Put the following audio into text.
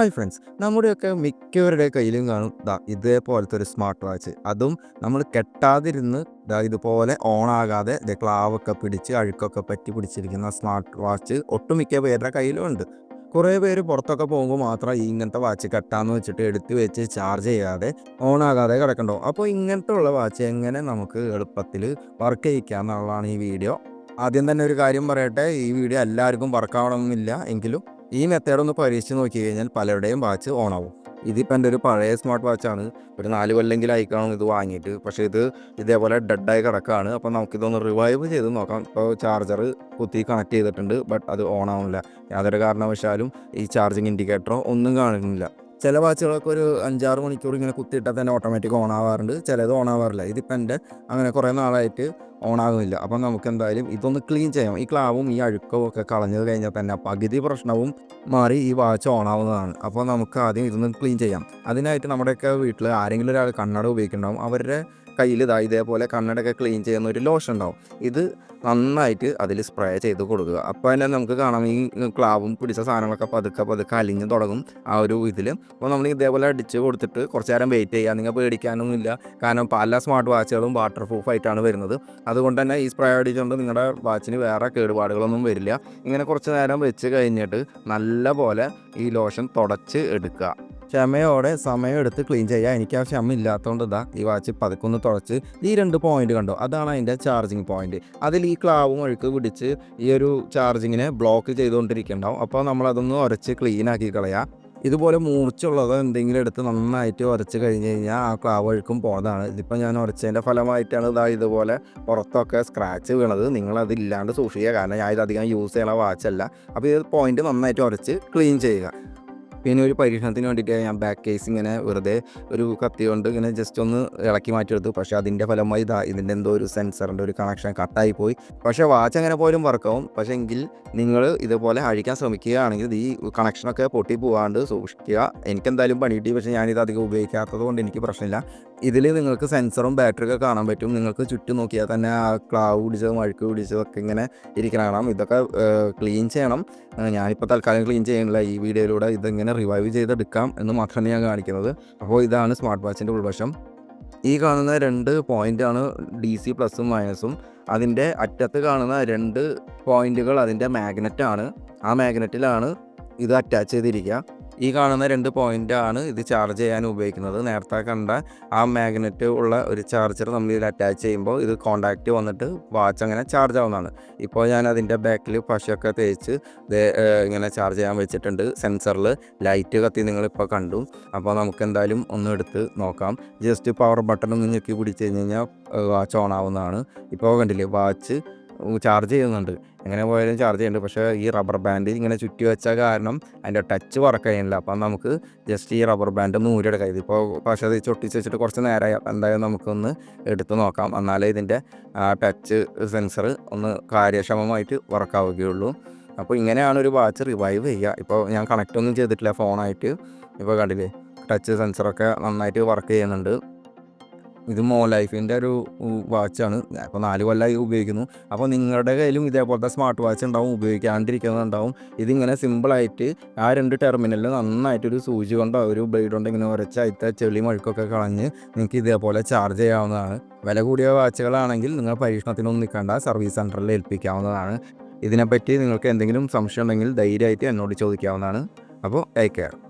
Hi friends നമ്മുടെയൊക്കെ മിക്കവരുടെ കയ്യിലും കാണും ദാ ഇതേപോലത്തെ ഒരു സ്മാർട്ട് വാച്ച് അതും നമ്മൾ കെട്ടാതിരുന്ന് ദാ ഇതുപോലെ ഓണാകാതെ ക്ലാവൊക്കെ പിടിച്ച് അഴുക്കൊക്കെ പറ്റി പിടിച്ചിരിക്കുന്ന സ്മാർട്ട് വാച്ച് ഒട്ടുമിക്ക പേരുടെ കയ്യിലും ഉണ്ട്. കുറേ പേര് പുറത്തൊക്കെ പോകുമ്പോൾ മാത്രം ഇങ്ങനത്തെ വാച്ച് കെട്ടാന്ന് വെച്ചിട്ട് എടുത്ത് വെച്ച് ചാർജ് ചെയ്യാതെ ഓൺ ഓണാകാതെ കിടക്കണ്ടോ? അപ്പോൾ ഇങ്ങനത്തെ ഉള്ള വാച്ച് എങ്ങനെ നമുക്ക് എളുപ്പത്തിൽ വർക്ക് ചെയ്യിക്കാം എന്നുള്ളതാണ് ഈ വീഡിയോ ആദ്യം തന്നെ ഒരു കാര്യം പറയട്ടെ ഈ വീഡിയോ എല്ലാവർക്കും വർക്കാവണമെന്നില്ല എങ്കിലും ഈ മെത്തേഡ് ഒന്ന് പരീക്ഷിച്ച് നോക്കി കഴിഞ്ഞാൽ പലരുടെയും വാച്ച് ഓൺ ആവും ഇതിപ്പോൾ എന്റെ ഒരു പഴയ സ്മാർട്ട് വാച്ചാണ് ഒരു നാല് കൊല്ലെങ്കിലും കാണും ഇത് വാങ്ങിയിട്ട്. പക്ഷേ ഇത് ഇതേപോലെ ഡെഡായി കിടക്കുകയാണ് അപ്പോൾ നമുക്കിതൊന്ന് റിവൈവ് ചെയ്ത് നോക്കാം. ഇപ്പോൾ ചാർജർ കുത്തി കണക്ട് ചെയ്തിട്ടുണ്ട് ബട്ട് അത് ഓൺ ആവുന്നില്ല യാതൊരു കാരണവശാലും ഈ ചാർജിങ് ഇൻഡിക്കേറ്ററോ ഒന്നും കാണുന്നില്ല ചില വാച്ചുകളൊക്കെ ഒരു അഞ്ചാറ് മണിക്കൂർ ഇങ്ങനെ കുത്തിയിട്ടാൽ തന്നെ ഓട്ടോമാറ്റിക് ഓൺ ആവാറുണ്ട് ചിലത് ഓൺ ആവാറില്ല ഇതിപ്പോൾ എന്റെ അങ്ങനെ കുറേ നാളായിട്ട് ഓൺ ആകുന്നില്ല അപ്പം നമുക്ക് എന്തായാലും ഇതൊന്ന് ക്ലീൻ ചെയ്യാം ഈ ക്ലാവും ഈ അഴുക്കവും ഒക്കെ കളഞ്ഞത് കഴിഞ്ഞാൽ തന്നെ പകുതി പ്രശ്നവും മാറി ഈ വാച്ച് ഓൺ ആവുന്നതാണ് അപ്പോൾ നമുക്ക് ആദ്യം ഇതൊന്ന് ക്ലീൻ ചെയ്യാം. അതിനായിട്ട് നമ്മുടെയൊക്കെ വീട്ടിൽ ആരെങ്കിലും ഒരാൾ കണ്ണട ഉപയോഗിക്കുന്നുണ്ടാവും. അവരുടെ കയ്യിൽ ഇതാ ഇതേപോലെ കണ്ണടൊക്കെ ക്ലീൻ ചെയ്യുന്ന ഒരു ലോഷൻ ഉണ്ടാവും. ഇത് നന്നായിട്ട് അതിൽ സ്പ്രേ ചെയ്ത് കൊടുക്കുക. അപ്പോൾ തന്നെ നമുക്ക് കാണാം ഈ ക്ലാവും പിടിച്ച സാധനങ്ങളൊക്കെ പതുക്കെ പതുക്കെ അലിഞ്ഞ് തുടങ്ങും ആ ഒരു ഇതിൽ അപ്പോൾ നമ്മൾ ഇതേപോലെ അടിച്ച് കൊടുത്തിട്ട് കുറച്ച് നേരം വെയിറ്റ് ചെയ്യുക. നിങ്ങൾ പേടിക്കാനൊന്നും ഇല്ല. കാരണം പല സ്മാർട്ട് വാച്ചുകളും വാട്ടർ പ്രൂഫ് ആയിട്ടാണ് വരുന്നത്. അതുകൊണ്ട് തന്നെ ഈ സ്പ്രേ അടിച്ചുകൊണ്ട് നിങ്ങളുടെ വാച്ചിന് വേറെ കേടുപാടുകളൊന്നും വരില്ല. ഇങ്ങനെ കുറച്ച് നേരം വെച്ച് കഴിഞ്ഞിട്ട് നല്ല പോലെ ഈ ലോഷൻ തുടച്ച് എടുക്കുക. ക്ഷമയോടെ സമയം എടുത്ത് ക്ലീൻ ചെയ്യുക എനിക്ക് ആ ക്ഷമ ഇല്ലാത്തതുകൊണ്ട് ഇതാ ഈ വാച്ച് പതുക്കൊന്ന് തുളച്ച് ഈ രണ്ട് പോയിന്റ് കണ്ടോ? അതാണ് അതിന്റെ ചാർജിങ് പോയിന്റ് അതിൽ ഈ ക്ലാവും ഒഴുക്ക് പിടിച്ച് ഈ ഒരു ചാർജിങ്ങിനെ ബ്ലോക്ക് ചെയ്തുകൊണ്ടിരിക്കുന്നുണ്ടാവും. അപ്പോൾ നമ്മളതൊന്ന് ഉരച്ച് ക്ലീൻ ആക്കി കളയാം. ഇതുപോലെ മൂർച്ചുള്ളതോ എന്തെങ്കിലും എടുത്ത് നന്നായിട്ട് ഉരച്ച് കഴിഞ്ഞ് കഴിഞ്ഞാൽ ആ ക്ലാവ് ഒഴുക്കും പോകുന്നതാണ് ഇതിപ്പോൾ ഞാൻ ഉരച്ചതിന്റെ ഫലമായിട്ടാണ് ഇതാ ഇതുപോലെ പുറത്തൊക്കെ സ്ക്രാച്ച് വീണത്. നിങ്ങളത് ഇല്ലാണ്ട് സൂക്ഷിക്കുക. കാരണം ഞാൻ ഇതധികം യൂസ് ചെയ്യണ വാച്ചല്ല അപ്പോൾ ഇത് പോയിന്റ് നന്നായിട്ട് ഉരച്ച് ക്ലീൻ ചെയ്യുക. പിന്നെ ഒരു പരീക്ഷണത്തിന് വേണ്ടിയിട്ട് ഞാൻ ബാക്ക് കേസ് ഇങ്ങനെ വെറുതെ ഒരു കത്തി കൊണ്ട് ഇങ്ങനെ ജസ്റ്റ് ഒന്ന് ഇളക്കി മാറ്റിയെടുത്തു. പക്ഷെ അതിന്റെ ഫലമായി ഇതാ ഇതിന്റെ എന്തോ ഒരു സെൻസറിന്റെ ഒരു കണക്ഷൻ കട്ടായി പോയി. പക്ഷേ വാച്ച് അങ്ങനെ പോലും വർക്കാവും പക്ഷേ എങ്കിൽ നിങ്ങൾ ഇതുപോലെ അഴിക്കാൻ ശ്രമിക്കുകയാണെങ്കിൽ ഈ കണക്ഷനൊക്കെ പൊട്ടി പോകാണ്ട് സൂക്ഷിക്കുക. എനിക്കെന്തായാലും പണി കിട്ടി പക്ഷേ ഞാനിത് അധികം ഉപയോഗിക്കാത്തത് കൊണ്ട് എനിക്ക് പ്രശ്നമില്ല. ഇതിൽ നിങ്ങൾക്ക് സെൻസറും ബാറ്ററിയൊക്കെ കാണാൻ പറ്റും. നിങ്ങൾക്ക് ചുറ്റും നോക്കിയാൽ തന്നെ ആ ക്ലാവ് പിടിച്ചതും അഴുക്ക് പിടിച്ചതും ഒക്കെ ഇങ്ങനെ ഇരിക്കണം കാണാം. ഇതൊക്കെ ക്ലീൻ ചെയ്യണം. ഞാനിപ്പോൾ തൽക്കാലം ക്ലീൻ ചെയ്യണില്ല. ഈ വീഡിയോയിലൂടെ ഇതിങ്ങനെ റിവൈവ് ചെയ്തെടുക്കാം എന്ന് മാത്രമാണ് ഞാൻ കാണിക്കുന്നത്. അപ്പോൾ ഇതാണ് സ്മാർട്ട് വാച്ചിന്റെ ഉൾവശം. ഈ കാണുന്ന രണ്ട് പോയിന്റാണ് ഡി സി പ്ലസും മൈനസും അതിന്റെ അറ്റത്ത് കാണുന്ന രണ്ട് പോയിന്റുകൾ അതിന്റെ മാഗ്നറ്റാണ് ആ മാഗ്നറ്റിലാണ് ഇത് അറ്റാച്ച് ചെയ്തിരിക്കുക. ഈ കാണുന്ന രണ്ട് ആണ് ഇത് ചാർജ് ചെയ്യാൻ ഉപയോഗിക്കുന്നത്. നേരത്തെ കണ്ട ആ മാഗ്നറ്റ് ഉള്ള ഒരു ചാർജർ നമ്മൾ ഇതിൽ അറ്റാച്ച് ചെയ്യുമ്പോൾ ഇത് കോണ്ടാക്റ്റ് വന്നിട്ട് വാച്ച് അങ്ങനെ ചാർജ് ആവുന്നതാണ്. ഇപ്പോൾ ഞാൻ അതിന്റെ ബാക്കിൽ പശയൊക്കെ തേച്ച് ഇങ്ങനെ ചാർജ് ചെയ്യാൻ വെച്ചിട്ടുണ്ട്. സെൻസറിൽ ലൈറ്റ് കത്തി നിങ്ങളിപ്പോൾ കണ്ടു. അപ്പോൾ നമുക്ക് എന്തായാലും ഒന്ന് എടുത്ത് നോക്കാം. ജസ്റ്റ് പവർ ബട്ടൺ ഒന്ന് ഞെക്കി പിടിച്ച് കഴിഞ്ഞ് കഴിഞ്ഞാൽ വാച്ച് ഓൺ ആവുന്നതാണ്. ഇപ്പോൾ കണ്ടില്ലേ വാച്ച് ചാർജ് ചെയ്യുന്നുണ്ട്. എങ്ങനെ പോയാലും ചാർജ് ചെയ്യുന്നുണ്ട്. പക്ഷേ ഈ റബ്ബർ ബാൻഡ് ഇങ്ങനെ ചുറ്റി വെച്ച കാരണം അതിന്റെ ടച്ച് വർക്ക് ചെയ്യുന്നില്ല. അപ്പം നമുക്ക് ജസ്റ്റ് ഈ റബ്ബർ ബാൻഡ് ഒന്ന് ഊരിയെടുക്കാം. ഇതിപ്പോൾ പക്ഷേ അത് ചൊട്ടിച്ച് വെച്ചിട്ട് കുറച്ച് നേരമായി. എന്തായാലും നമുക്കൊന്ന് എടുത്ത് നോക്കാം. എന്നാലേ ഇതിന്റെ ടച്ച് സെൻസർ ഒന്ന് കാര്യക്ഷമമായിട്ട് വർക്കാവുകയുള്ളൂ അപ്പോൾ ഇങ്ങനെയാണ് ഒരു വാച്ച് റിവൈവ് ചെയ്യുക. ഇപ്പോൾ ഞാൻ കണക്റ്റ് ഒന്നും ചെയ്തിട്ടില്ല ഫോണായിട്ട് ഇപ്പോൾ കണ്ടില്ലേ? ടച്ച് സെൻസറൊക്കെ നന്നായിട്ട് വർക്ക് ചെയ്യുന്നുണ്ട്. ഇത് മോ ലൈഫിന്റെ ഒരു വാച്ചാണ്. അപ്പോൾ നാല് കൊല്ലമായി ഉപയോഗിക്കുന്നു. അപ്പോൾ നിങ്ങളുടെ കയ്യിലും ഇതേപോലത്തെ സ്മാർട്ട് വാച്ച് ഉണ്ടാവും ഉപയോഗിക്കാണ്ടിരിക്കുന്നുണ്ടാവും ഇതിങ്ങനെ സിമ്പിളായിട്ട് ആ രണ്ട് ടെർമിനലിൽ നന്നായിട്ടൊരു സൂചി കൊണ്ടോ ഒരു ബ്ലേഡ് കൊണ്ടോ ഇങ്ങനെ ഉരച്ചായിട്ട് ചെളി മഴുക്കൊക്കെ കളഞ്ഞ് നിങ്ങൾക്ക് ഇതേപോലെ ചാർജ് ചെയ്യാവുന്നതാണ്. വില കൂടിയ വാച്ചുകളാണെങ്കിൽ നിങ്ങൾ പരീക്ഷണത്തിനൊന്നും നിൽക്കേണ്ട സർവീസ് സെന്ററിൽ ഏൽപ്പിക്കാവുന്നതാണ്. ഇതിനെപ്പറ്റി നിങ്ങൾക്ക് എന്തെങ്കിലും സംശയം ഉണ്ടെങ്കിൽ ധൈര്യമായിട്ട് എന്നോട് ചോദിക്കാവുന്നതാണ്. അപ്പോൾ ടേക്ക് കെയർ